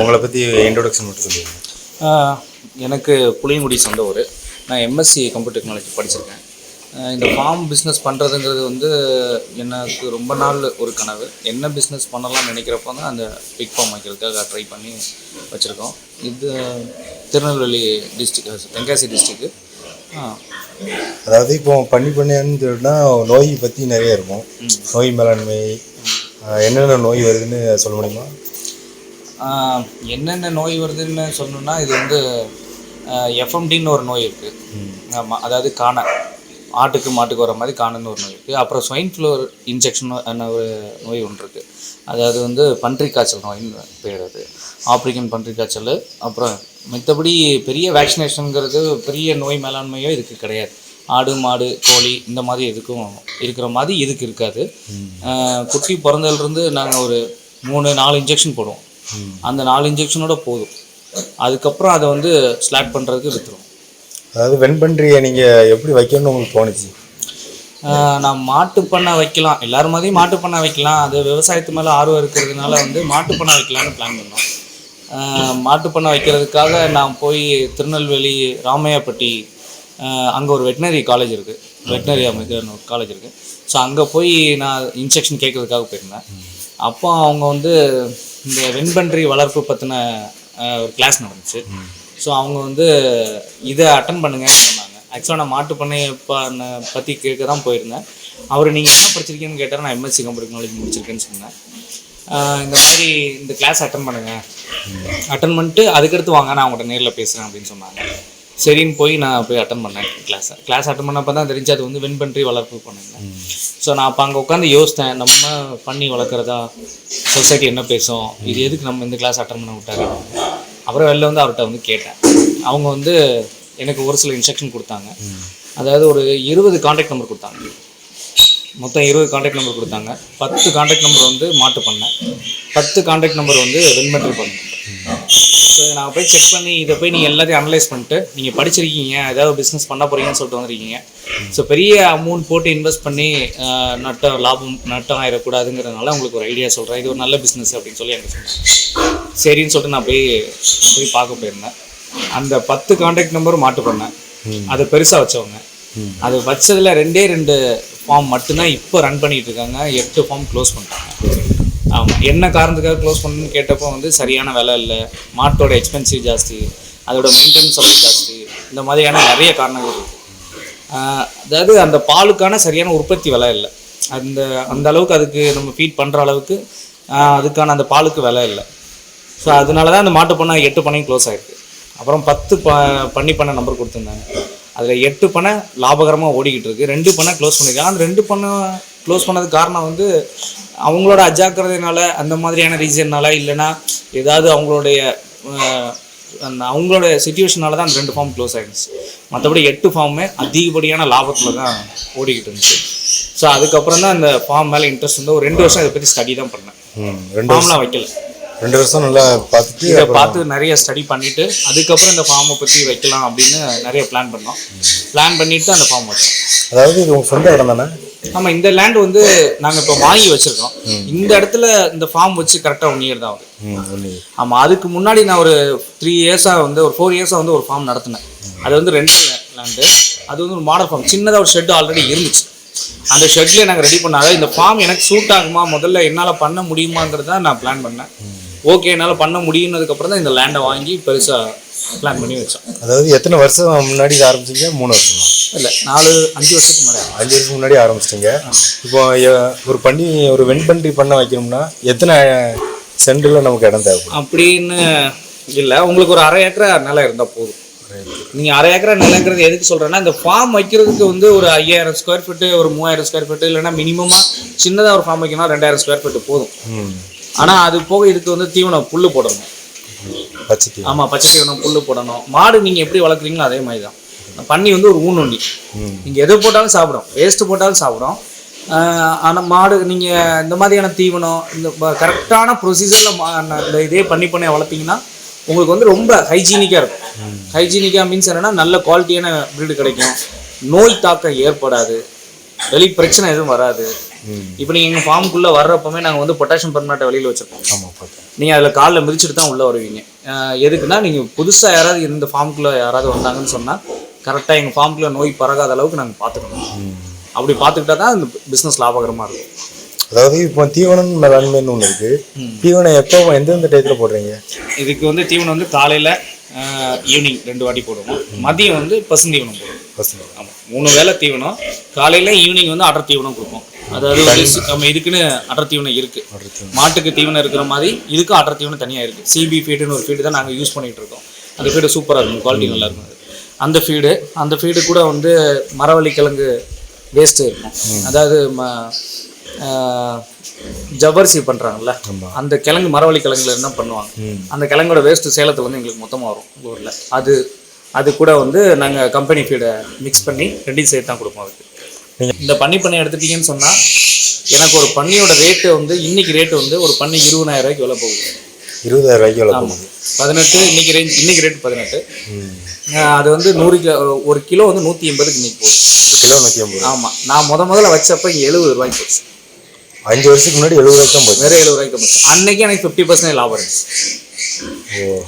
உங்களை பற்றி இன்ட்ரோடக்ஷன் மட்டும் சொல்லுங்கள் எனக்கு புளியங்குடி சொந்த ஊர். நான் எம்எஸ்சி கம்ப்யூட்டர் டெக்னாலஜி படிச்சிருக்கேன். இந்த ஃபார்ம் பிஸ்னஸ் பண்ணுறதுங்கிறது வந்து எனக்கு ரொம்ப நாள் ஒரு கனவு. என்ன பிஸ்னஸ் பண்ணலாம்னு நினைக்கிறப்போ தான் அந்த பிக் ஃபார்ம் வைக்கிறதுக்காக ட்ரை பண்ணி வச்சுருக்கோம். இது திருநெல்வேலி டிஸ்ட்ரிக் தென்காசி டிஸ்ட்ரிக்கு அதாவது இப்போ பண்ணி பண்ணியான்னு சொல்லிட்டுனா நோய் பற்றி நிறைய இருக்கும். நோய் மேலாண்மை என்னென்ன நோய் வருதுன்னு சொல்ல முடியுமா? என்னென்ன நோய் வருதுன்னு சொல்லணும்னா இது வந்து எஃப்எம்டின்னு ஒரு நோய் இருக்குது ஆமாம் அதாவது காண. ஆட்டுக்கு மாட்டுக்கு வர மாதிரி காணன்னு ஒரு நோய் இருக்குது அப்புறம் ஸ்வைன் ஃப்ளூர் இன்ஜெக்ஷன் ஒரு நோய் ஒன்று இருக்குது அதாவது வந்து பன்றி காய்ச்சல் நோயின்னு பேர் அது. ஆப்ரிக்கன் பன்றி காய்ச்சல். அப்புறம் மற்றபடி பெரிய வேக்சினேஷனுங்கிறது பெரிய நோய் மேலாண்மையோ இதுக்கு கிடையாது. ஆடு மாடு கோழி இந்த மாதிரி எதுக்கும் இருக்கிற மாதிரி இதுக்கு இருக்காது. குட்டி பிறந்ததுலேருந்து நாங்கள் ஒரு மூணு நாலு இன்ஜெக்ஷன் போடுவோம். அந்த நாலு இன்ஜெக்ஷனோட போதும். அதுக்கப்புறம் அதை வந்து ஸ்லாட் பண்ணுறதுக்கு விற்றுருவோம் அதாவது வெண்பன்றியை நீங்கள் எப்படி வைக்கணும்னு உங்களுக்கு தோணுச்சு? நான் மாட்டு பண்ணை வைக்கலாம். எல்லாரும் மாதிரியும் மாட்டு பண்ணை வைக்கலாம். அது விவசாயத்து மேலே ஆர்வம் இருக்கிறதுனால வந்து மாட்டு பண்ணை வைக்கலாம்னு பிளான் பண்ணோம். மாட்டு பண்ணை வைக்கிறதுக்காக நான் போய் திருநெல்வேலி ராமையாப்பட்டி அங்கே ஒரு வெட்டினரி காலேஜ் இருக்குது வெட்டினரி அமைதியான ஒரு காலேஜ் இருக்குது ஸோ அங்கே போய் நான் இன்ஸ்ட்ரக்ஷன் கேட்கறதுக்காக போயிருந்தேன். அப்போ அவங்க வந்து இந்த வெண்பன்றி வளர்ப்பு பற்றின ஒரு கிளாஸ் நடந்துச்சு. ஸோ அவங்க வந்து இதை அட்டன் பண்ணுங்கன்னு சொன்னாங்க. ஆக்சுவலாக நான் மாட்டு பண்ணையை பண்ண பற்றி கேட்க தான் போயிருந்தேன். அவர் நீங்கள் என்ன படிச்சிருக்கீங்கன்னு கேட்டார் நான் எம்எஸ்சி கம்ப்யூட்டர் டெக்னாலஜி முடிச்சிருக்கேன்னு சொன்னேன். இந்த மாதிரி இந்த கிளாஸ் அட்டன் பண்ணுங்க. அட்டன் பண்ணிட்டு அதுக்கடுத்து வாங்க நான் அவங்கள்ட்ட நேரில் பேசுகிறேன் அப்படின்னு சொன்னாங்க. சரின்னு போய் நான் போய் அட்டன் பண்ணேன் கிளாஸை கிளாஸ் அட்டன் பண்ணப்போ தான் தெரிஞ்சு அது வந்து வெண்பன்றி வளர்ப்பு பண்ணுங்க. ஸோ நான் அப்போ அங்கே உட்காந்து யோசித்தேன் நம்ம பண்ணி வளர்க்குறதா? சொசைட்டி என்ன பேசும்? இது எதுக்கு நம்ம இந்த கிளாஸ் அட்டன் பண்ண விட்டாரு? அப்புறம் வெளில வந்து அவர்கிட்ட வந்து கேட்டேன். அவங்க வந்து எனக்கு ஒரு சில இன்ஸ்ட்ரக்ஷன் கொடுத்தாங்க. அதாவது ஒரு இருபது காண்டாக்ட் நம்பர் கொடுத்தாங்க. மொத்தம் இருபது காண்டாக்ட் நம்பர் கொடுத்தாங்க. பத்து காண்டாக்ட் நம்பர் வந்து மாட்டு பண்ணேன். பத்து காண்டாக்ட் நம்பர் வந்து வெண்மெட்ரி பண்ண ஸோ நான் போய் செக் பண்ணி இதை போய் நீங்கள் எல்லாத்தையும் அனலைஸ் பண்ணிட்டு நீங்கள் படிச்சிருக்கீங்க ஏதாவது பிஸ்னஸ் பண்ண போகிறீங்கன்னு சொல்லிட்டு வந்திருக்கீங்க. ஸோ பெரிய அமௌண்ட் போட்டு இன்வெஸ்ட் பண்ணி நட்டம் லாபம் நட்டம் ஆயிடக்கூடாதுங்கிறதுனால உங்களுக்கு ஒரு ஐடியா சொல்கிறேன் இது ஒரு நல்ல பிஸ்னஸ் அப்படின்னு சொல்லி எனக்கு சொன்னாங்க. சரின்னு சொல்லிட்டு நான் போய் போய் பார்க்க போயிருந்தேன். அந்த பத்து காண்டாக்ட் நம்பரும் மாட்டு பண்ணேன். அதை பெருசாக வச்சவங்க. அது வச்சதுல ரெண்டே ரெண்டு ஃபார்ம் மட்டும்தான் இப்போ ரன் பண்ணிட்டு இருக்காங்க. எட்டு ஃபார்ம் க்ளோஸ் பண்ணிட்டாங்க. ஆமாம் என்ன காரணத்துக்காக க்ளோஸ் பண்ணணும்னு கேட்டப்போ வந்து சரியான விலை இல்லை. மாட்டோட எக்ஸ்பென்சிவ் ஜாஸ்தி. அதோட மெயின்டெனன்ஸ் ரொம்ப ஜாஸ்தி. இந்த மாதிரியான நிறைய காரணங்கள் இருக்குது அதாவது அந்த பாலுக்கான சரியான உற்பத்தி விலை இல்லை. அந்த அந்த அளவுக்கு அதுக்கு நம்ம ஃபீட் பண்ணுற அளவுக்கு அதுக்கான அந்த பாலுக்கு விலை இல்லை. ஸோ அதனால தான் அந்த மாட்டு பண்ணை எட்டு பண்ணையும் க்ளோஸ் ஆகிருக்கு அப்புறம் பத்து ப பண்ணி பண்ண நம்பர் கொடுத்துருந்தாங்க. அதில் எட்டு பண்ணை லாபகரமாக ஓடிக்கிட்டு இருக்கு. ரெண்டு பண்ணை க்ளோஸ் பண்ணியிருக்காங்க அந்த ரெண்டு பண்ணை க்ளோஸ் பண்ணதுக்கு காரணம் வந்து அவங்களோட அஜாக்கிரதைனால அந்த மாதிரியான ரீசன்னால இல்லைன்னா ஏதாவது அவங்களுடைய அந்த அவங்களோட சுச்சுவேஷனால தான் அந்த ரெண்டு ஃபார்ம் க்ளோஸ் ஆகிடுச்சு மற்றபடி எட்டு ஃபார்மே அதிகப்படியான லாபத்தில் தான் ஓடிக்கிட்டு இருந்துச்சு. ஸோ அதுக்கப்புறம் தான் அந்த ஃபார்ம் மேலே இன்ட்ரெஸ்ட் வந்து ஒரு ரெண்டு வருஷம் இதை பற்றி ஸ்டடி தான் பண்ணேன். ரெண்டு ஃபார்ம்லாம் வைக்கல. ரெண்டு வருஷம் நல்லா பார்த்துட்டு இதை பார்த்து நிறைய ஸ்டடி பண்ணிட்டு அதுக்கப்புறம் இந்த ஃபார்மை பற்றி வைக்கலாம் அப்படின்னு நிறைய பிளான் பண்ணோம். பிளான் பண்ணிட்டு தான் அந்த ஃபார்ம் வச்சோம். அதாவது இது உங்கள் சொந்த இடம் தானே ஆமாம் இந்த லேண்ட் வந்து நாங்கள் இப்போ வாங்கி வச்சிருக்கோம். இந்த இடத்துல இந்த ஃபார்ம் வச்சு கரெக்டாக ஒன் இயர் தான் ஆகுது. ம் ஒன்று ஆமாம் அதுக்கு முன்னாடி நான் ஒரு த்ரீ இயர்ஸாக வந்து ஒரு ஃபோர் இயர்ஸாக வந்து ஒரு ஃபார்ம் நடத்தினேன். அது வந்து ரெண்டு லேண்டு அது வந்து ஒரு மாடல் ஃபார்ம் சின்னதாக ஒரு ஷெட் ஆல்ரெடி இருந்துச்சு. அந்த ஷெட்லேயே நாங்கள் ரெடி பண்ணாத இந்த ஃபார்ம் எனக்கு சூட் ஆகுமா? முதல்ல என்னால் பண்ண முடியுமாங்கிறது தான் நான் பிளான் பண்ணேன். ஓகே என்னால் பண்ண முடியும்னதுக்கப்புறம் தான் இந்த லேண்டை வாங்கி பெருசாக பிளான் பண்ணி வச்சோம். அதாவது எத்தனை வருஷம் முன்னாடி இது ஆரம்பிச்சீங்க? மூணு வருஷமா? இல்லை நாலு அஞ்சு வருஷத்துக்கு முன்னாடி. அஞ்சு வருஷம் முன்னாடி ஆரம்பிச்சிட்டிங்க. இப்போ ஒரு பண்ணி ஒரு வெண்பன்றி பண்ண வைக்கணும்னா எத்தனை சென்டில் நமக்கு இடம் தேவைப்படும்? அப்படின்னு இல்லை உங்களுக்கு ஒரு அரை ஏக்கரை நிலம் இருந்தால் போதும். நீங்கள் அரை ஏக்கரை நிலங்கிறது எதுக்கு சொல்கிறேன்னா இந்த ஃபார்ம் வைக்கிறதுக்கு வந்து ஒரு ஐயாயிரம் ஸ்கொயர் ஃபீட்டு ஒரு மூவாயிரம் ஸ்கொயர் ஃபீட்டு இல்லைன்னா மினிமமாக சின்னதாக ஒரு ஃபார்ம் வைக்கணும் ரெண்டாயிரம் ஸ்கொயர் ஃபீட்டு போதும். ஆனால் அது போக இதுக்கு வந்து தீவனம் புல்லு போடணும். பச்சை ஆமாம் பச்சை தீவனம் புல்லு போடணும். மாடு நீங்கள் எப்படி வளர்க்குறீங்களோ அதே மாதிரி தான் பன்னி வந்து ஒரு ஊனுண்டி நீங்கள் எது போட்டாலும் சாப்பிடும். வேஸ்ட்டு போட்டாலும் சாப்பிடும். ஆனால் மாடு நீங்கள் இந்த மாதிரியான தீவனம் இந்த கரெக்டான ப்ரொசீஜரில் இந்த இதே பண்ணி பண்ணி வளர்த்தீங்கன்னா உங்களுக்கு வந்து ரொம்ப ஹைஜீனிக்காக இருக்கும். ஹைஜீனிக்காக மீன்ஸ் என்னன்னா நல்ல குவாலிட்டியான ப்ரீடு கிடைக்கும். நோய் தாக்கம் ஏற்படாது. வெளி பிரச்சனை எதுவும் வராது. இப்போ நீங்கள் எங்கள் ஃபார்முக்குள்ளே வர்றப்பமே நாங்கள் வந்து பொட்டாசியம் பர்மனேட்டை வெளியில் வச்சிருக்கோம். ஆமாம் நீங்கள் அதில் காலில் மிதிச்சுட்டு தான் உள்ளே வருவீங்க. எதுக்குன்னா நீங்கள் புதுசாக யாராவது இந்த ஃபார்முக்குள்ளே யாராவது வந்தாங்கன்னு சொன்னால் கரெக்டாக எங்கள் ஃபார்முக்குள்ளே நோய் பரகாத அளவுக்கு நாங்கள் பார்த்துக்கணும் அப்படி பார்த்துக்கிட்டா தான் இந்த பிஸ்னஸ் லாபகரமாக இருக்கும். அதாவது இப்போ தீவனம் மேலாண்மைன்னு ஒன்று இருக்கு. தீவனம் எப்போ எந்தெந்த டயத்தில் போடுறீங்க? இதுக்கு வந்து தீவனம் வந்து காலையில் ஈவினிங் ரெண்டு வாட்டி போடுவோம். மதியம் வந்து பசுந்தீவனம் போடுவோம். பசங்க ஆமாம் மூணு வேளை தீவனம் காலையில் ஈவினிங் வந்து அடர் தீவனம் கொடுப்போம். அதாவது நம்ம இதுக்குன்னு அடர் தீவனம் இருக்குது மாட்டுக்கு தீவனம் இருக்கிற மாதிரி இதுக்கும் அடர் தீவனம் தனியாக இருக்குது சிபி ஃபீடுன்னு ஒரு ஃபீடு தான் நாங்கள் யூஸ் பண்ணிகிட்டு இருக்கோம். அந்த ஃபீடு சூப்பராக இருக்கும். குவாலிட்டி நல்லா இருக்கும். அது அந்த ஃபீடு அந்த ஃபீடு கூட வந்து மரவள்ளி கிழங்கு வேஸ்ட்டு இருக்கும் அதாவது ம ஜவ்வரிசி பண்ணுறாங்கல்ல அந்த கிழங்கு மரவள்ளி கிழங்குல என்ன பண்ணுவாங்க? அந்த கிழங்கோட வேஸ்ட்டு சேலத்தில் வந்து எங்களுக்கு மொத்தமாக வரும் ஊரில். அது அது கூட வந்து நாங்கள் கம்பெனி ஃபீடை மிக்ஸ் பண்ணி ரெண்டையும் சேர்த்து தான் கொடுப்போம் அதுக்கு. இந்த பன்னி பண்ணை எடுத்துட்டீங்கன்னு சொன்னால் எனக்கு ஒரு பன்னியோட ரேட்டு வந்து இன்னைக்கு ரேட்டு வந்து ஒரு பன்னி இருபதாயிரம் ரூபாய்க்கு விலை போகுது. இருபதாயிரம் ரூபாய்க்கு எவ்வளோ போகுது. பதினெட்டு இன்னைக்கு ரேஞ்ச் இன்னைக்கு ரேட் பதினெட்டு. அது வந்து நூறு கிலோ ஒரு கிலோ வந்து நூற்றி எண்பதுக்கு இன்னைக்கு போகுது. கிலோ நூற்றி ஐம்பது ஆமாம் நான் முத முதல்ல வச்சப்ப இங்கே எழுபது ரூபாய்க்கு போச்சு. அஞ்சு வருஷத்துக்கு முன்னாடி எழுபது ரூபாய்க்கு தான் போச்சு. வேற எழுபது ரூபாய்க்கு போச்சு. அன்னைக்கு எனக்கு ஃபிஃப்டி பர்சன்ட் லாபம் இருந்துச்சு. ஓ.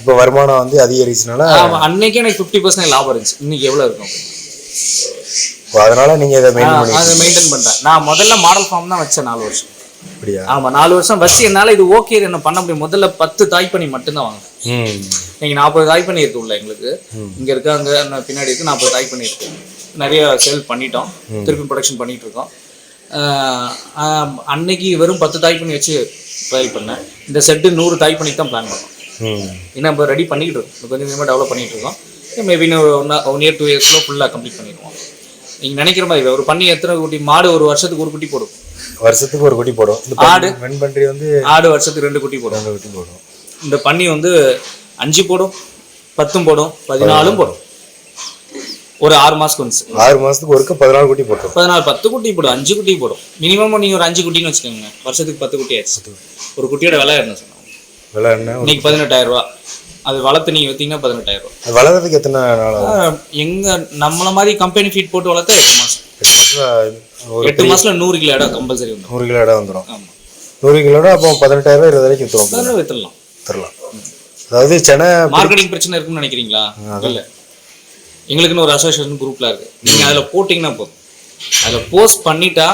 இப்போ வருமானம் வந்து அதிகரிச்சுனால ஆமாம் அன்னைக்கு எனக்கு ஃபிஃப்டி பர்சன்ட் லாபம் இருந்துச்சு. இன்னைக்கு எவ்வளோ இருக்கும்? அதனால நீங்கள் இதை மெயின்டைன் பண்ணி அதை மெயின்டைன் பண்ணுறேன் நான் முதல்ல மாடல் ஃபார்ம் தான் வச்சேன் நாலு வருஷம். அப்படியா? ஆமாம் நாலு வருஷம் வச்சு என்னால் இது ஓகே என்ன பண்ண முடியும். முதல்ல பத்து தாய்ப்பனி மட்டும்தான் வாங்க ம். நீங்கள் நாற்பது தாய்ப்பனி இருக்கு உள்ள எங்களுக்கு. இங்கே இருக்காங்க இன்னும் பின்னாடி இருக்கு நாற்பது தாய்ப்பனி இருக்கு. நிறைய சேல் பண்ணிட்டோம். திருப்பி ப்ரொடக்ஷன் பண்ணிட்டு இருக்கோம். அன்னைக்கு வெறும் பத்து தாய்ப்பனி வச்சு ட்ரையல் பண்ணேன். இந்த செட்டு நூறு தாய்ப்பனி தான் பிளான் பண்ணோம். இன்னும் இப்போ ரெடி பண்ணிக்கிட்டு இருக்கோம். கொஞ்சம் கொஞ்சமாக டெவலப் பண்ணிட்டு இருக்கோம். மேபி இன்னும் ஒன் ஒன் இயர் டூ இயர்ஸ்க்குள்ள ஃபுல்லாக கம்ப்ளீட் பண்ணிடுவோம். நீங்கள் நினைக்கிற மாதிரி ஒரு பண்ணி எத்தனை குட்டி? மாடு ஒரு வருஷத்துக்கு ஒரு குட்டி போடும். வருஷத்துக்கு ஒரு குட்டி போடும். இந்த ஆடு. பன்றி- வெண்பன்றி வந்து ஆடு வருஷத்துக்கு ரெண்டு குட்டி போடும். ரெண்டு குட்டி போடும். இந்த பன்னி வந்து அஞ்சு போடும் பத்தும் போடும் பதினாலும் போடும். ஒரு ஆறு மாசத்துக்கு ஒன்ஸ். ஆறு மாசத்துக்கு ஒருக்க பதினாலு குட்டி போட்டுரும். பதினாலு பத்து குட்டி போடும் அஞ்சு குட்டி போடும். மினிமம் நீங்கள் ஒரு அஞ்சு குட்டின்னு வச்சுக்கோங்க. வருஷத்துக்கு பத்து குட்டி ஆயிடுச்சு. ஒரு குட்டியோட விலை என்ன சொன்னாங்க? விலை என்ன? இன்னைக்கு பதினெட்டாயிரம் ரூபா. அது வளர்த்து நீங்கள் வைத்தீங்கன்னா பதினெட்டாயிரம் ரூபா அது வளர்றதுக்கு எத்தனை நாள் எங்க நம்மள மாதிரி கம்பெனி ஃபீட் போட்டு வளர்த்தா எட்டு மாசம். எட்டு மாசத்துல ஒரு எட்டு மாசத்துல நூறு கிலோ இடம் கம்பல்சரி வந்துடும் நூறு கிலோ இடம் வந்துடும் ஆமா. நூறு கிலோட அப்போ பதினெட்டாயிரம் ரூபாய் இருபது வரைக்கும் விற்றுரும் அதெல்லாம் வித்துடலாம். தரலாம் அதாவது சென்னை மார்க்கெட்டிங் பிரச்சனை இருக்குன்னு நினைக்கிறீங்களா? இல்ல. எங்களுக்குன்னு ஒரு அசோசியேஷன் குரூப்ல இருக்கு. நீங்க அதுல போட்டீங்கன்னா போதும். அதுல போஸ்ட் பண்ணிட்டா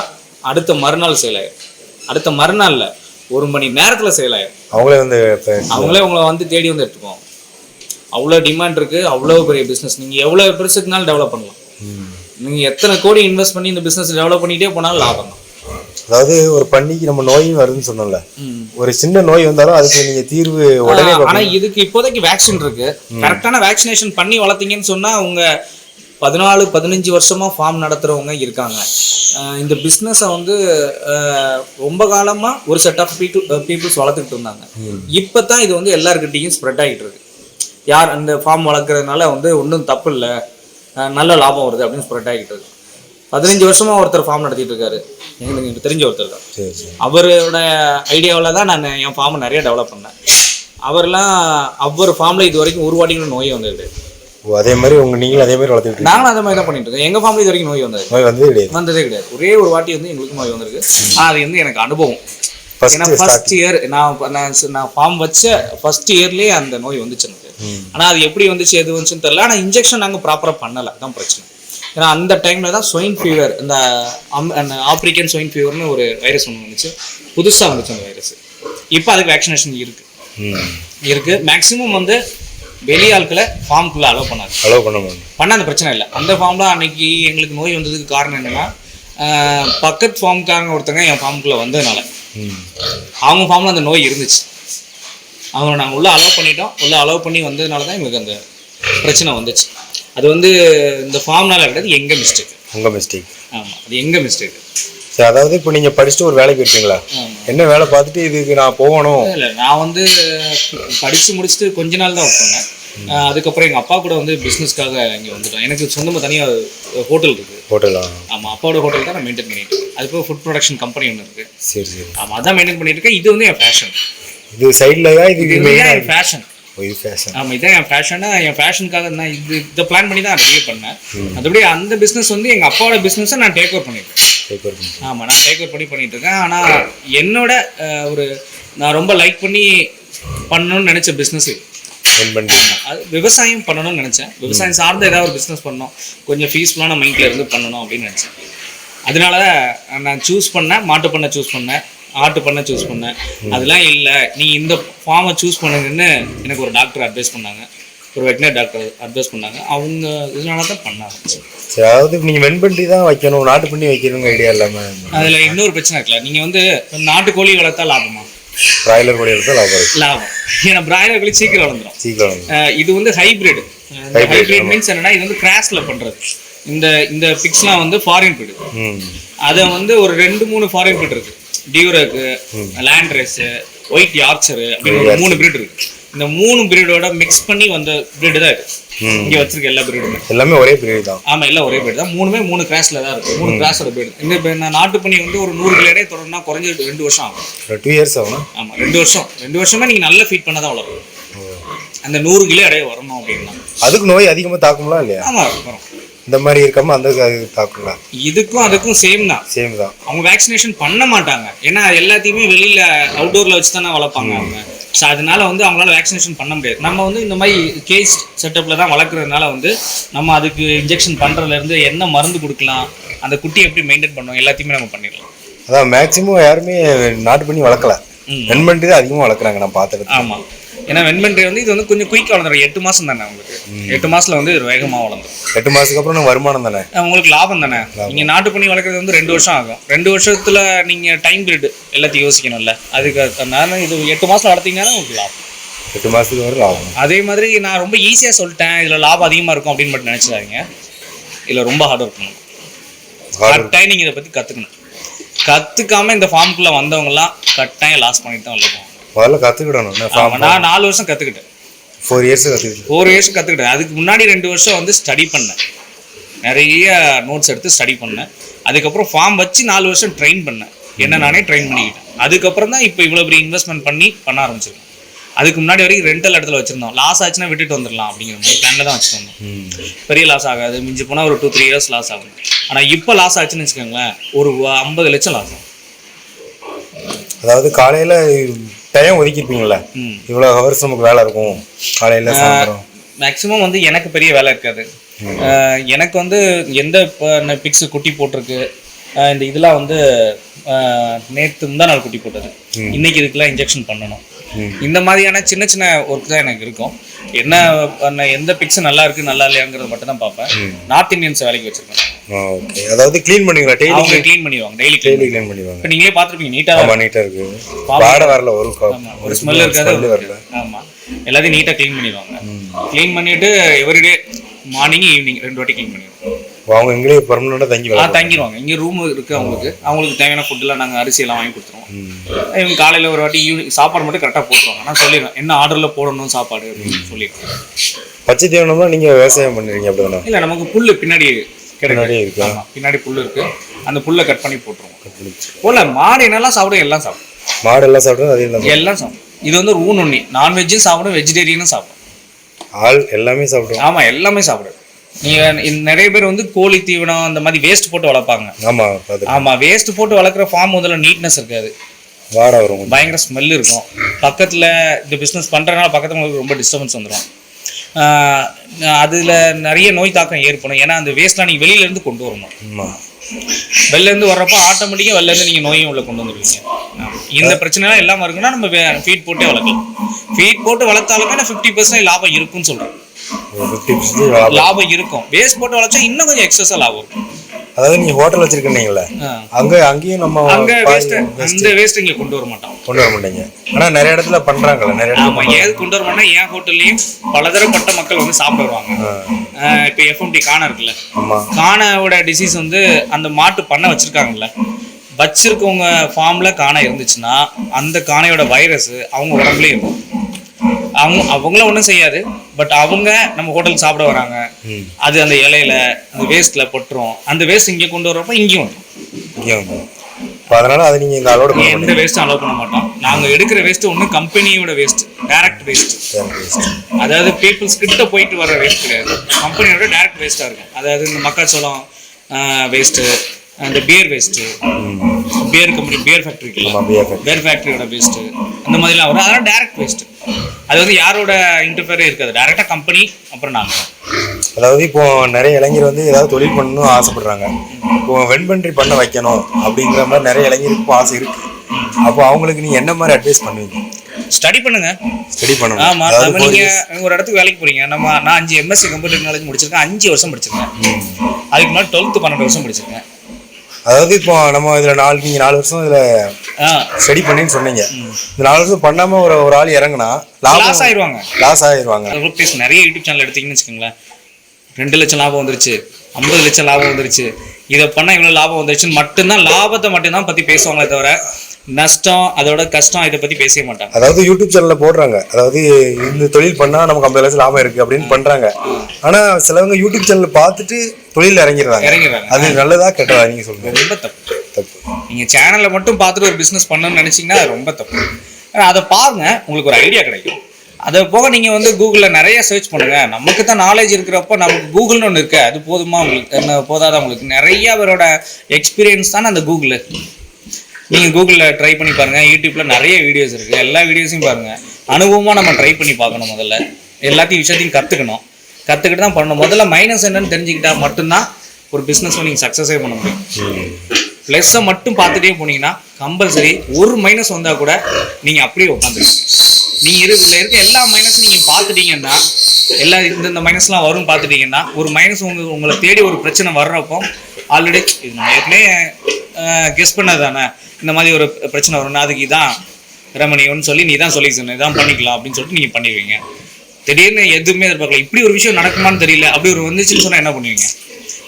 அடுத்த மறுநாள் சேல் ஆயிரும். அடுத்த மறுநாள்ல ஒரு மணி நேரத்துல சேல் ஆயிரும். அவங்களே வந்து அவங்களே உங்களை வந்து தேடி வந்து எடுத்துக்குவாங்க. அவ்வளோ டிமாண்ட் இருக்கு அவ்வளோ பெரிய பிஸ்னஸ் நீங்க எவ்வளவு பெருசுக்குனாலும் டெவலப் பண்ணலாம். நீங்க எத்தனை கோடி இன்வெஸ்ட் பண்ணி இந்த பிசினஸ் டெவலப் பண்ணிட்டே போனாலும் லாபம் தான். அதாவது ஒரு பன்னிக்கு நம்ம நோயும் வருதுன்னு சொன்னோம்ல. ஒரு சின்ன நோய் வந்தாலும் அதுக்கு நீங்க தீர்வு உடனே ஆனா இதுக்கு இப்போதைக்கு வேக்சின் இருக்கு. கரெக்டான வேக்சினேஷன் பண்ணி வளர்த்தீங்கன்னு சொன்னா உங்க பதினாலு பதினஞ்சு வருஷமா ஃபார்ம் நடத்துறவங்க இருக்காங்க. இந்த பிஸ்னஸை வந்து ரொம்ப காலமா ஒரு செட் ஆஃப் பீப்புள் பீப்புள்ஸ் வளர்த்துக்கிட்டு இருந்தாங்க. இப்போ தான் இது வந்து எல்லாருக்கிட்டையும் ஸ்ப்ரெட் ஆகிட்டு இருக்கு. யார் அந்த ஃபார்ம் வளர்க்குறதுனால வந்து ஒன்றும் தப்பு இல்லை நல்ல லாபம் வருது அப்படின்னு ஸ்ப்ரெட் ஆகிட்டு இருக்கு. பதினஞ்சு வருஷமா ஒருத்தர் ஃபார்ம் நடத்திட்டு இருக்காரு. எங்களுக்கு எனக்கு தெரிஞ்ச ஒருத்தர் தான். அவரோட ஐடியாவில் தான் நான் என் ஃபார்மை நிறைய டெவலப் பண்ணேன். அவர்லாம் அவர் ஃபார்மில் இது வரைக்கும் ஒரு வாட்டி கூட நோய் வந்தது அதே மாதிரி உங்க நீங்களும் அதே மாதிரி இருக்கீங்க. நாங்களும் அதே மாதிரி தான் பண்ணிட்டு இருக்கோம். எங்கள் ஃபார்மில் இது வரைக்கும் நோய் வந்தது நோய் வந்ததே கிடையாது. வந்ததே கிடையாது. ஒரே ஒரு வாட்டி வந்து எங்களுக்கு நோய் வந்திருக்கு. ஆனால் அது வந்து எனக்கு அனுபவம். ஏன்னா ஃபர்ஸ்ட் இயர் நான் நான் ஃபார்ம் வச்ச ஃபர்ஸ்ட் இயர்லேயே அந்த நோய் வந்துச்சு எனக்கு ஆனால் அது எப்படி வந்துச்சு எது வந்துச்சுன்னு தெரியல. ஆனால் இன்ஜெக்ஷன் நாங்கள் ப்ராப்பராக பண்ணலை. அதான் பிரச்சனை. ஏன்னா அந்த டைமில் தான் ஸ்வைன் ஃபீவர் இந்த ஆப்ரிக்கன் ஸ்வைன் ஃபீவர்னு ஒரு வைரஸ் ஒன்று வந்துச்சு. புதுசாக வந்துச்சு அந்த வைரஸ் இப்போ அதுக்கு வேக்சினேஷன் இருக்குது ம். இருக்கு. மேக்ஸிமம் வந்து வெளி ஆட்களை ஃபார்முக்குள்ளே அலோவ் பண்ணாது. அலோவ் பண்ண முடியும் பண்ண அந்த பிரச்சனை இல்லை. அந்த ஃபார்ம்ல அன்னைக்கு எங்களுக்கு நோய் வந்ததுக்கு காரணம் என்னன்னா பக்கத்து ஃபார்முக்காரங்க ஒருத்தங்க என் ஃபார்முக்குள்ளே வந்ததுனால. அவங்க ஃபார்மில் அந்த நோய் இருந்துச்சு. அவங்க நாங்கள் உள்ளே அலோவ் பண்ணிட்டோம். உள்ளே அலோவ் பண்ணி வந்ததுனால தான் எங்களுக்கு அந்த பிரச்சனை வந்துச்சு. அது வந்து இந்த ஃபார்ம்னால கிடையாது எங்கள் மிஸ்டேக் உங்க மிஸ்டேக் ஆமாம் அது எங்கள் மிஸ்டேக் சரி அதாவது இப்போ நீங்க படிச்சுட்டு ஒரு வேலைக்கு இருக்கீங்களா என்ன வேலை பார்த்துட்டு இதுக்கு நான் போகணும்? இல்லை நான் வந்து படித்து முடிச்சுட்டு கொஞ்ச நாள் தான் ஒர்க் பண்ணேன். அதுக்கப்புறம் எங்கள் அப்பா கூட வந்து பிஸ்னஸ்க்காக இங்கே வந்துட்டோம். எனக்கு சொந்தமாக தனியாக ஹோட்டல் இருக்குது ஹோட்டலா? ஆமாம் அப்பாவோட ஹோட்டல் தான் நான் மெயின்டைன் பண்ணிட்டு அது போக ஃபுட் ப்ரொடக்ஷன் கம்பெனி ஒன்று இருக்குது சரி சரி. ஆமாம் அதான் மெயின்டைன் பண்ணிட்டு இருக்கேன். இது வந்து என் ஃபேஷன் இது சைட்லயா இதுக்கு இது மெயினா ஃபேஷன் இது ஃபேஷன் ஆமாம் இதான் என் ஃபேஷனை என் ஃபேஷனுக்காக நான் இது இதை பிளான் பண்ணி தான் ரெடியே பண்ணேன். மற்றபடி அந்த பிஸ்னஸ் வந்து எங்கள் அப்பாவோட பிஸ்னஸை நான் டேக் ஓவர் பண்ணியிருக்கேன் ஆமாம் நான் டேக் ஓவர் பண்ணி பண்ணிட்டு இருக்கேன். ஆனால் என்னோட ஒரு நான் ரொம்ப லைக் பண்ணி பண்ணணும்னு நினச்ச பிஸ்னஸ் இது. விவசாயம் பண்ணணும்னு நினச்சேன். விவசாயம் சார்ந்த ஏதாவது ஒரு பிஸ்னஸ் பண்ணணும். கொஞ்சம் ஃபீஸ்ஃபுல்லான மைண்டில் இருந்து பண்ணணும் அப்படின்னு நினச்சேன். அதனால நான் சூஸ் பண்ணேன் மாட்டு பண்ண சூஸ் பண்ணேன். ஆட்டு பண்ண சூஸ் பண்ணேன். அதெல்லாம் இல்லை. நீ இந்த ஃபார்மை சூஸ் பண்ணுங்கன்னு எனக்கு ஒரு டாக்டர் அட்வைஸ் பண்ணாங்க. ஒரு வெட்டினரி டாக்டர் அட்வைஸ் பண்ணாங்க. அவங்க இதனால தான் பண்ண ஆரம்பிச்சேன். சரி அதாவது நீங்கள் வென் பண்ணி தான் வைக்கணும் நாட்டு பண்ணி வைக்கணுங்க ஐடியா இல்லாமல் அதில் இன்னொரு பிரச்சனை இருக்குல்ல. நீங்கள் வந்து நாட்டுக்கோழி வளர்த்தா லாபமா? பிராய்லர் கோழி எடுத்தால் லாபம் லாபம். ஏன்னா பிராய்லர் கோழி சீக்கிரம் வளர்ந்துடும் சீக்கிரம் இது வந்து ஹைபிரிட் ஹைபிரிட் மீன்ஸ் என்னன்னா இது வந்து கிராஸ்ல பண்றது. இந்த இந்த பிக்ஸ்லாம் வந்து ஃபாரின் ம். அதை வந்து ஒரு ரெண்டு மூணு ஃபாரின் breed இருக்கு. டியூரக்கு லேண்ட் ரேஸ் ஒயிட் யார்ச்சரு அப்படின்னு ஒரு மூணு breed இருக்கு. இந்த மூணு பிரீடோட மிக்ஸ் பண்ணி வந்த breed தான் ம். இங்க வச்சிருக்க எல்லா பிரீடுமே எல்லாமே ஒரே பீரியட் தான். ஆமா எல்லாம் ஒரே breed தான். மூணுமே மூணு கிராஸ்ல தான் இருக்கு. மூணு கிராஸோட breed. இந்த இப்ப நான் நாட்டு பண்ணி வந்து ஒரு நூறு கிலோ எடை தொடர்னா குறைஞ்சது ரெண்டு வருஷம் ஆகும். டூ இயர்ஸ் ஆகும் ஆமா ரெண்டு வருஷம். ரெண்டு வருஷமா நீங்க நல்ல ஃபீட் பண்ண தான் வளரும் அந்த நூறு கிலோ எடைய வரணும் அப்படின்னா. அதுக்கு நோய் அதிகமாக தாக்குங்களா இல்லையா? ஆமா வரும். இந்த மாதிரி இருக்காம அந்த தாக்குங்களா இதுக்கும் அதுக்கும் சேம் தான். சேம் தான். அவங்க வேக்சினேஷன் பண்ண மாட்டாங்க. ஏன்னா எல்லாத்தையுமே வெளியில அவுட்டோர்ல வச்சு தானே வளர்ப்பாங்க அவங்க. ஸோ அதனால வந்து அவங்களால வேக்சினேஷன் பண்ண முடியாது. நம்ம வந்து இந்த மாதிரி கேஸ் செட்டப்ல தான் வளர்க்குறதுனால வந்து நம்ம அதுக்கு இன்ஜெக்ஷன் பண்றதுல இருந்து என்ன மருந்து கொடுக்கலாம் அந்த குட்டியை எப்படி மெயின்டைன் பண்ணணும் எல்லாத்தையுமே நம்ம பண்ணிடலாம். அதான் மேக்ஸிமம் யாருமே நாட்டு பண்ணி வளர்க்கல. தான் அதிகமாக வளர்க்குறாங்க நான் பார்த்துட்டு ஆமா. ஏன்னா வெண்மன்றி வந்து இது வந்து கொஞ்சம் குயிக்காக வளர்ந்துடும் எட்டு மாசம் தானே உங்களுக்கு எட்டு மாசத்துல வந்து இது வேகமா வளர்ந்துடும் எட்டு மாதத்துக்கு அப்புறம் வருமானம் தானே? உங்களுக்கு லாபம் தானே? நீங்க நாட்டு பண்ணி வளர்க்குறது வந்து ரெண்டு வருஷம் ஆகும். ரெண்டு வருஷத்துல நீங்க டைம் பீரியட் எல்லாத்தையும் யோசிக்கணும்ல. அதுக்கு அதனால இது எட்டு மாசம் வளர்த்தீங்கன்னா உங்களுக்கு லாபம். எட்டு மாதத்துக்கு வரும் லாபம். அதே மாதிரி நான் ரொம்ப ஈஸியா சொல்லிட்டேன். இதுல லாபம் அதிகமா இருக்கும் அப்படின்னு மட்டும் நினைச்சிடாதீங்க. இதுல ரொம்ப ஹார்ட் ஒர்க் பண்ணணும். கட்டாயம் நீங்க இதை பத்தி கத்துக்கணும். கத்துக்காம இந்த ஃபார்முக்குள்ள வந்தவங்கலாம் கட்டாயம் லாஸ் பண்ணிட்டு தான் உள்ள முதல்ல கற்றுக்கிடணும் நான் நாலு வருஷம் கத்துக்கிட்டேன். ஃபோர் இயர்ஸ் கற்றுக்கிட்டு ஃபோர் இயர்ஸ் கற்றுக்கிட்டேன் அதுக்கு முன்னாடி ரெண்டு வருஷம் வந்து ஸ்டடி பண்ணேன். நிறைய நோட்ஸ் எடுத்து ஸ்டடி பண்ணேன். அதுக்கப்புறம் ஃபார்ம் வச்சு நாலு வருஷம் ட்ரெயின் பண்ணேன். என்ன நானே ட்ரெயின் பண்ணிக்கிட்டேன். அதுக்கப்புறம் தான் இப்போ இவ்வளோ பெரிய இன்வெஸ்ட்மெண்ட் பண்ணி பண்ண ஆரம்பிச்சிருக்கேன். அதுக்கு முன்னாடி வரைக்கும் ரெண்டல் இடத்துல வச்சிருந்தோம். லாஸ் ஆச்சுன்னா விட்டுட்டு வந்துடலாம் அப்படிங்கிற மாதிரி பிளானில் தான் வச்சுட்டு வந்தோம் பெரிய லாஸ் ஆகாது. மிஞ்சி போனால் ஒரு டூ த்ரீ இயர்ஸ் லாஸ் ஆகும். ஆனால் இப்போ லாஸ் ஆச்சுன்னு வச்சுக்கோங்களேன் ஒரு ஐம்பது லட்சம் லாஸ் ஆகும். அதாவது காலையில் டைம் ஒதுக்கியிருப்பீங்களே ம். இவ்வளோ ஹவர்ஸ் நமக்கு வேலை இருக்கும். காலையில் சாயந்தரம். மேக்ஸிமம் வந்து எனக்கு பெரிய வேலை இருக்காது. எனக்கு வந்து எந்த பிக்ஸ் குட்டி போட்டிருக்கு இந்த இதெல்லாம் வந்து நேற்று முந்தா நாள் குட்டி போட்டது. இன்னைக்கு இதுக்கெல்லாம் இன்ஜெக்ஷன் பண்ணணும். இந்த மாதிரியான சின்ன சின்ன ஒர்க் தான் எனக்கு இருக்கும். என்ன எந்த பிக்ஸ் நல்லா இருக்கு நல்லா இல்லையாங்கிறத மட்டும் தான் பார்ப்பேன். நார்த் இந்தியன்ஸ் வேலைக்கு வச்சிருக்கேன். ஓகே அதாவது க்ளீன் பண்ணுவீங்களா டெய்லி அவங்க க்ளீன் பண்ணிடுவாங்க. டெய்லி க்ளீன் டெய்லி க்ளீன் பண்ணிடுவாங்க. இப்போ நீங்களே பார்த்துருப்பீங்க நீட்டாக ஆமாம் நீட்டாக இருக்குது வாடை வரல ஒரு ஒரு ஸ்மெல் இருக்காது வரல. ஆமா. எல்லாத்தையும் நீட்டாக க்ளீன் பண்ணிடுவாங்க. க்ளீன் பண்ணிட்டு எவ்ரிடே மார்னிங் ஈவினிங் ரெண்டு வாட்டி க்ளீன் பண்ணிடுவோம். அவங்க எங்களே பர்மனெண்ட்டாக தங்கி ஆ தங்கிடுவாங்க இங்கே ரூம் இருக்கு அவங்களுக்கு. அவங்களுக்கு தேவையான ஃபுட்டெல்லாம் நாங்கள் அரிசி எல்லாம் வாங்கி கொடுத்துருவோம். இவங்க காலையில் ஒரு வாட்டி ஈவினிங் சாப்பாடு மட்டும் கரெக்டாக போட்டுருவாங்க. நான் சொல்லிடுவேன் என்ன ஆர்டரில் போடணும் சாப்பாடு அப்படின்னு சொல்லிடுவேன் பச்சை தீவனம்னா நீங்கள் விவசாயம் பண்ணுறீங்க அப்படி தானே இல்லை நமக்கு புல்லு பின்னாடி கிடைக்கும். இருக்கு. பின்னாடி புல்லு இருக்கு. அந்த புல்லை கட் பண்ணி போட்டுருவோம். போல மாடு என்னெல்லாம் சாப்பிடும்? எல்லாம் சாப்பிடும். மாடு எல்லாம் சாப்பிட்றது அதே தான். எல்லாம் சாப்பிடும். இது வந்து ஒரு ஊன் ஒண்ணி. நான்வெஜ்ஜும் சாப்பிடும் வெஜிடேரியனும் சாப்பிடும். ஆள் எல்லாமே சாப்பிடுவோம். ஆமா எல்லாமே சாப்பிடும். நீங்க நிறைய பேர் வந்து கோழி தீவனம் அந்த மாதிரி வேஸ்ட் போட்டு வளர்ப்பாங்க. பார்த்து ஆமா வேஸ்ட் போட்டு வளர்க்குற ஃபார்ம் முதல்ல நீட்னஸ் இருக்காது. வாடை வரும் பயங்கர ஸ்மெல் இருக்கும். பக்கத்தில் இந்த பிஸ்னஸ் பண்ணுறதுனால பக்கத்துல ரொம்ப டிஸ்டர்பன்ஸ் வந்துடும் அதில் நிறைய நோய் தாக்கம் ஏற்படும். ஏன்னா அந்த வேஸ்ட்லாம் நீங்கள் வெளியிலேருந்து கொண்டு வரணும். வெளிலேருந்து வர்றப்போ ஆட்டோமேட்டிக்காக வெளிலேருந்து நீங்கள் நோயும் உள்ள கொண்டு வந்துருவீங்க. ஆமா. இந்த பிரச்சனைலாம் இல்லாமல் இருக்குன்னா நம்ம ஃபீட் போட்டே வளர்க்கலாம். ஃபீட் போட்டு வளர்த்தாலுமே நான் ஃபிஃப்டி பர்சன்ட் லாபம் இருக்குன்னு சொல்கிறேன் லாபம். இருக்கும். வேஸ்ட் போட்டு வளர்த்தா இன்னும் கொஞ்சம் எக்ஸஸாக லாபம். அதாவது நீங்கள் ஹோட்டல் வச்சுருக்கீங்களே ஆ. அங்கே அங்கேயும் நம்ம அங்கே வேஸ்ட் அந்த வேஸ்ட் இங்கே கொண்டு வர மாட்டோம். கொண்டு வர மாட்டீங்க. ஆனால் நிறைய இடத்துல பண்ணுறாங்கல்ல நிறைய இடத்துல ஆமா ஏது கொண்டு வரமாட்டா என் ஹோட்டல்லையும் பலதரப்பட்ட மக்கள் வந்து சாப்பிட வருவாங்க இப்போ எஃப்எம்டி காண இருக்குல்ல. காணோட டிசீஸ் வந்து அந்த மாட்டு பண்ணை வச்சிருக்காங்கல்ல. வச்சிருக்கவங்க ஃபார்ம்ல காணை இருந்துச்சுன்னா அந்த காணையோட வைரஸ் அவங்க உடம்புலயே இருக்கும். அவங்க அவங்கள ஒன்றும் செய்யாது. பட் அவங்க நம்ம ஹோட்டலுக்கு சாப்பிட வராங்க. அது அந்த இலையில அந்த வேஸ்ட்ல பொட்டுரும். அந்த வேஸ்ட் இங்கே கொண்டு வரப்போ இங்கேயும் வந்துரும் இங்கேயும் வந்து இப்போ அதனால அதை நீங்கள் இங்கே அலோட் பண்ண எந்த வேஸ்ட்டும் அலோவ் பண்ண மாட்டோம். நாங்கள் எடுக்கிற வேஸ்ட்டு ஒன்று கம்பெனியோட வேஸ்ட் டைரக்ட் வேஸ்ட் அதாவது பீப்புள்ஸ் கிட்ட போயிட்டு வர வேஸ்ட் கிடையாது. கம்பெனியோட டைரக்ட் வேஸ்ட்டாக இருக்கும். அதாவது இந்த மக்காச்சோளம் வேஸ்ட்டு அந்த beer waste beer company beer factory. Beer ஃபேக்ட்ரியோட waste அந்த மாதிரிலாம் வரும். அதெல்லாம் டைரக்ட் வேஸ்ட்டு அது வந்து யாரோட இன்டர்ஃபியரும் இருக்காது. டைரெக்டாக கம்பெனி அப்புறம் நாங்கள் அதாவது இப்போ நிறைய இளைஞர் வந்து ஏதாவது தொழில் பண்ணணும்னு ஆசைப்படுறாங்க. இப்போ வெண்பன்றி பண்ண வைக்கணும் அப்படிங்கிற மாதிரி நிறைய இளைஞருக்கு ஆசை இருக்கு. அப்போ அவங்களுக்கு நீங்க என்ன மாதிரி அட்வைஸ் பண்ணுவீங்க? ஸ்டடி பண்ணுங்க. ஸ்டடி பண்ணணும். ஆமா நம்ம நீங்க. ஒரு இடத்துக்கு வேலைக்கு போறீங்க. நம்ம நான் அஞ்சு எம்எஸ்சி கம்ப்யூட்டர் டெக்னாலஜி முடிச்சிருக்கேன். அஞ்சு வருஷம் படிச்சிருக்கேன். அதுக்கு முன்னாடி டுவெல்த்து பன்னெண்டு வருஷம் படிச்சிருக்கேன். அதாவது இப்போ நம்ம இதுல நாலு நீங்க நாலு வருஷம் இதுல ஸ்டடி பண்ணின்னு சொன்னீங்க. இந்த நாலு வருஷம் பண்ணாம ஒரு ஒரு ஆள் இறங்குனா லாஸ் ஆயிடுவாங்க லாஸ் ஆயிருவாங்க. ருபீஸ் நிறைய யூடியூப் சேனல் எடுத்தீங்கன்னு வச்சுக்கோங்களேன். ரெண்டு லட்சம் லாபம் வந்துருச்சு ஐம்பது லட்சம் லாபம் வந்துருச்சு. இதை பண்ணால் இவ்வளோ லாபம் வந்துருச்சுன்னு மட்டும்தான் லாபத்தை மட்டும்தான் பற்றி பேசுவாங்களே தவிர நஷ்டம் அதோட கஷ்டம் இதை பற்றி பேசவே மாட்டாங்க. அதாவது யூடியூப் சேனல்ல போடுறாங்க. அதாவது இந்த தொழில் பண்ணா நமக்கு ஐம்பது லட்சம் லாபம் இருக்கு அப்படின்னு பண்றாங்க. ஆனா சிலவங்க யூடியூப் சேனல் பார்த்துட்டு தொழில் இறங்கிடுறாங்க. இறங்கிடுறாங்க. அது நல்லதா கெட்டதா நீங்க சொல்லுங்க ரொம்ப தப்பு. தப்பு. நீங்கள் சேனலை மட்டும் பார்த்துட்டு ஒரு பிஸ்னஸ் பண்ணணும்னு நினச்சிங்கன்னா அது ரொம்ப தப்பு. அதை பாருங்க உங்களுக்கு ஒரு ஐடியா கிடைக்கும். அதை போக நீங்கள் வந்து கூகுளில் நிறைய சர்ச் பண்ணுங்க. நமக்கு தான் நாலேஜ் இருக்கிறப்போ நமக்கு கூகுள்னு ஒன்று இருக்கு. அது போதுமா உங்களுக்கு என்ன போதாதா உங்களுக்கு? நிறைய பேரோட எக்ஸ்பீரியன்ஸ் தானே அந்த கூகுள் நீங்கள் கூகுளில் ட்ரை பண்ணி பாருங்க. யூடியூப்பில் நிறைய வீடியோஸ் இருக்குது எல்லா வீடியோஸையும் பாருங்க. அனுபவமாக நம்ம ட்ரை பண்ணி பார்க்கணும் முதல்ல. எல்லாத்தையும் விஷயத்தையும் கற்றுக்கணும் கற்றுக்கிட்டு தான் பண்ணணும். முதல்ல மைனஸ் என்னன்னு தெரிஞ்சுக்கிட்டா மட்டும்தான் ஒரு பிஸ்னஸை நீங்கள் சக்ஸஸே பண்ண முடியும். ப்ளஸ்ஸை மட்டும் பார்த்துட்டே போனீங்கன்னா கம்பல்சரி ஒரு மைனஸ் வந்தால் கூட நீங்கள் அப்படியே உட்காந்துருங்க நீங்கள் இருக்கிற இருக்க எல்லா மைனஸும் நீங்கள் பார்த்துட்டீங்கன்னா எல்லா இந்தந்த மைனஸ்லாம் வரும் பார்த்துட்டீங்கன்னா ஒரு மைனஸ் உங்க உங்களை தேடி ஒரு பிரச்சனை வர்றப்போ ஆல்ரெடி இது நம்ம ஏற்கனவே கெஸ் பண்ணது தானே. இந்த மாதிரி ஒரு பிரச்சனை வரும்னா அதுக்கு இதான் ரமணியம்னு சொல்லி நீ தான் சொல்லி சொன்ன இதான் பண்ணிக்கலாம் அப்படின்னு சொல்லிட்டு நீங்கள் பண்ணிடுவீங்க. திடீர்னு எதுவுமே எதிர்பார்க்கல. இப்படி ஒரு விஷயம் நடக்குமான்னு தெரியல. அப்படி ஒரு வந்துச்சுன்னு சொன்னால் என்ன பண்ணுவீங்க?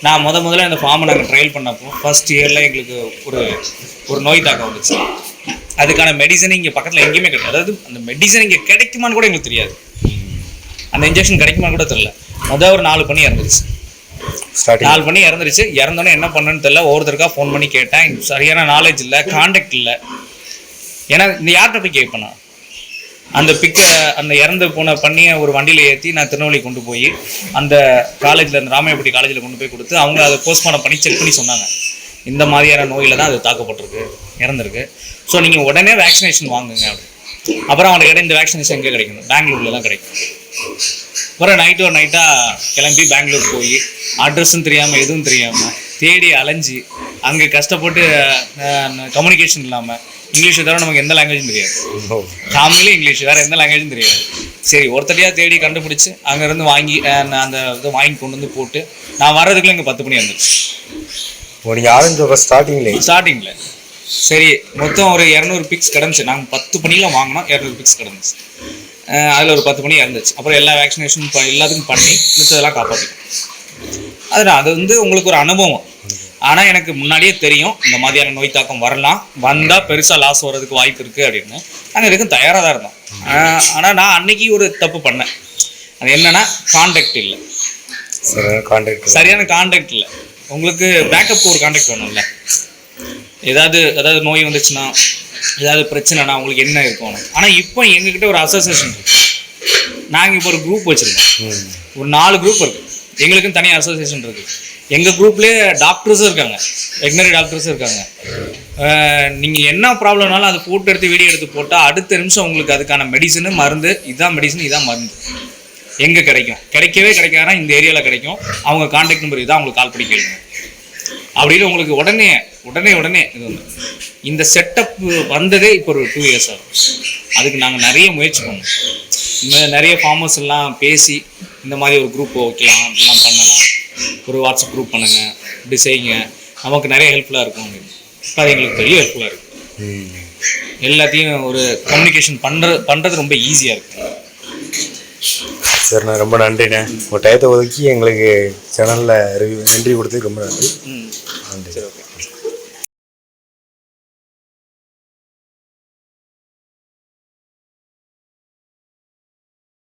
நான் முத முதல்ல இந்த ஃபார்மை நாங்கள் ட்ரையல் பண்ணப்போ ஃபர்ஸ்ட் இயரில் எங்களுக்கு ஒரு ஒரு நோய் தாக்கம் வந்துச்சு. அதுக்கான மெடிசன் இங்கே பக்கத்தில் எங்கேயுமே கிடையாது. அதாவது அந்த மெடிசன் இங்கே கிடைக்குமான்னு கூட எங்களுக்கு தெரியாது. அந்த இன்ஜெக்ஷன் கிடைக்குமான்னு கூட தெரியல. மொதல் ஒரு நாலு பண்ணி இறந்துச்சு ஸ்டார்டிங் பண்ணி இறந்துருச்சு. இறந்தோன்னே என்ன பண்ணணும்னு தெரியல. ஒவ்வொருத்தருக்கா ஃபோன் பண்ணி கேட்டேன். சரியான நாலேஜ் இல்லை. காண்டாக்ட் இல்லை. ஏன்னா இந்த யார்கிட்ட போய் கேட்பேன்? அந்த பிக்கை அந்த இறந்து போன பண்ணியை ஒரு வண்டியில் ஏற்றி நான் திருநெல்வேலி கொண்டு போய் அந்த காலேஜில் அந்த ராமையப்பட்டி காலேஜில் கொண்டு போய் கொடுத்து அவங்க அதை போஸ்ட்மார்ட்டம் பண்ணி செக் பண்ணி சொன்னாங்க. இந்த மாதிரியான நோயில் தான் அது தாக்கப்பட்டிருக்கு. இறந்துருக்கு. ஸோ நீங்கள் உடனே வேக்சினேஷன் வாங்குங்க. அப்படி அப்புறம் அவனுக்கு இடம் இந்த வேக்சினேஷன் எங்கே கிடைக்கும்? பெங்களூரில் தான் கிடைக்கும். அப்புறம் நைட்டு ஒரு நைட்டாக கிளம்பி பெங்களூர் போய் அட்ரஸும் தெரியாமல் எதுவும் தெரியாமல் தேடி அலைஞ்சு அங்கே கஷ்டப்பட்டு கம்யூனிகேஷன் இல்லாமல் இங்கிலீஷை தவிர நமக்கு எந்த லாங்குவேஜும் தெரியாது. தமிழ் இங்கிலீஷ் வேறு எந்த லாங்குவேஜும் தெரியாது. சரி ஒருத்தரையாக தேடி கண்டுபிடிச்சி அங்கேருந்து வாங்கி நான் அந்த இதை வாங்கி கொண்டு வந்து போட்டு நான் வர்றதுக்குள்ள இங்கே பத்து மணி வந்துருச்சு இப்போ நீங்க ஆரம்பிச்ச ஸ்டார்டிங்லேயே ஸ்டார்டிங்கில் சரி மொத்தம் ஒரு இரநூறு பிக்ஸ் கிடந்துச்சு. நாங்கள் பத்து பணியில் வாங்கினோம் இரநூறு பிக்ஸ் கிடந்துச்சு. அதில் ஒரு பத்து மணி இறந்துச்சு அப்புறம் எல்லா வேக்சினேஷன் எல்லாத்துக்கும் பண்ணி மிச்சதெல்லாம் காப்பாற்றிட்டோம் அதுதான் அது வந்து உங்களுக்கு ஒரு அனுபவம். ஆனால் எனக்கு முன்னாடியே தெரியும் இந்த மாதிரியான நோய் தாக்கம் வரலாம். வந்தால் பெருசாக லாஸ் வர்றதுக்கு வாய்ப்பு இருக்குது அப்படின்னு. நாங்கள் இதுக்கும் தயாராக தான் இருந்தோம். ஆனால் நான் அன்னைக்கு ஒரு தப்பு பண்ணேன். அது என்னன்னா காண்டாக்ட் இல்லை. சரி கான்டாக்ட் சரியான காண்டாக்ட் இல்லை. உங்களுக்கு பேக்கப் ஒரு காண்டாக்ட் வேணும்ல. ஏதாவது ஏதாவது நோய் வந்துச்சுன்னா ஏதாவது பிரச்சனைனா உங்களுக்கு என்ன இருக்கணும் ஆனால் இப்போ எங்ககிட்ட ஒரு அசோசியேஷன் இருக்கு. நாங்கள் இப்போ ஒரு குரூப் வச்சுருக்கோம். ஒரு நாலு குரூப் இருக்கு. எங்களுக்குன்னு தனி அசோசியேஷன் இருக்கு. எங்கள் குரூப்லேயே டாக்டர்ஸும் இருக்காங்க. வெட்டினரி டாக்டர்ஸும் இருக்காங்க. நீங்கள் என்ன ப்ராப்ளம்னாலும் அதை ஃபோட்டோ எடுத்து வீடியோ எடுத்து போட்டால் அடுத்த நிமிஷம் உங்களுக்கு அதுக்கான மெடிசனு மருந்து இதான் மெடிசன் இதான் மருந்து. எங்கே கிடைக்கும்? கிடைக்கவே கிடைக்காதுன்னா இந்த ஏரியாவில் கிடைக்கும். அவங்க காண்டாக்ட் நம்பர் இதான் அவங்களுக்கு கால் பண்ணி கேளுங்க. அப்படின்னு உங்களுக்கு உடனே உடனே உடனே இது வந்து இந்த செட்டப் வந்ததே இப்போ ஒரு டூ இயர்ஸ் ஆகும். அதுக்கு நாங்கள் நிறைய முயற்சி பண்ணோம். இந்த நிறைய ஃபார்மர்ஸ் எல்லாம் பேசி இந்த மாதிரி ஒரு குரூப் வைக்கலாம் அப்படிலாம் பண்ணலாம். ஒரு வாட்ஸ்அப் குரூப் பண்ணுங்க இப்படி செய்யுங்க. நமக்கு நிறைய ஹெல்ப்ஃபுல்லாக இருக்கும் அப்படின்னு. இப்போ அது எங்களுக்கு பெரிய ஹெல்ப்ஃபுல்லாக இருக்குது எல்லாத்தையும் ஒரு கம்யூனிகேஷன் பண்ணுற பண்ணுறது ரொம்ப ஈஸியாக இருக்குது சரிண்ணா ரொம்ப நன்றிண்ணே. உங்கள் டயத்தை ஒதுக்கி எங்களுக்கு சேனலில் ரிவ்யூ என்ட்ரி கொடுத்ததுக்கு ரொம்ப நன்றி. நன்றி. சரி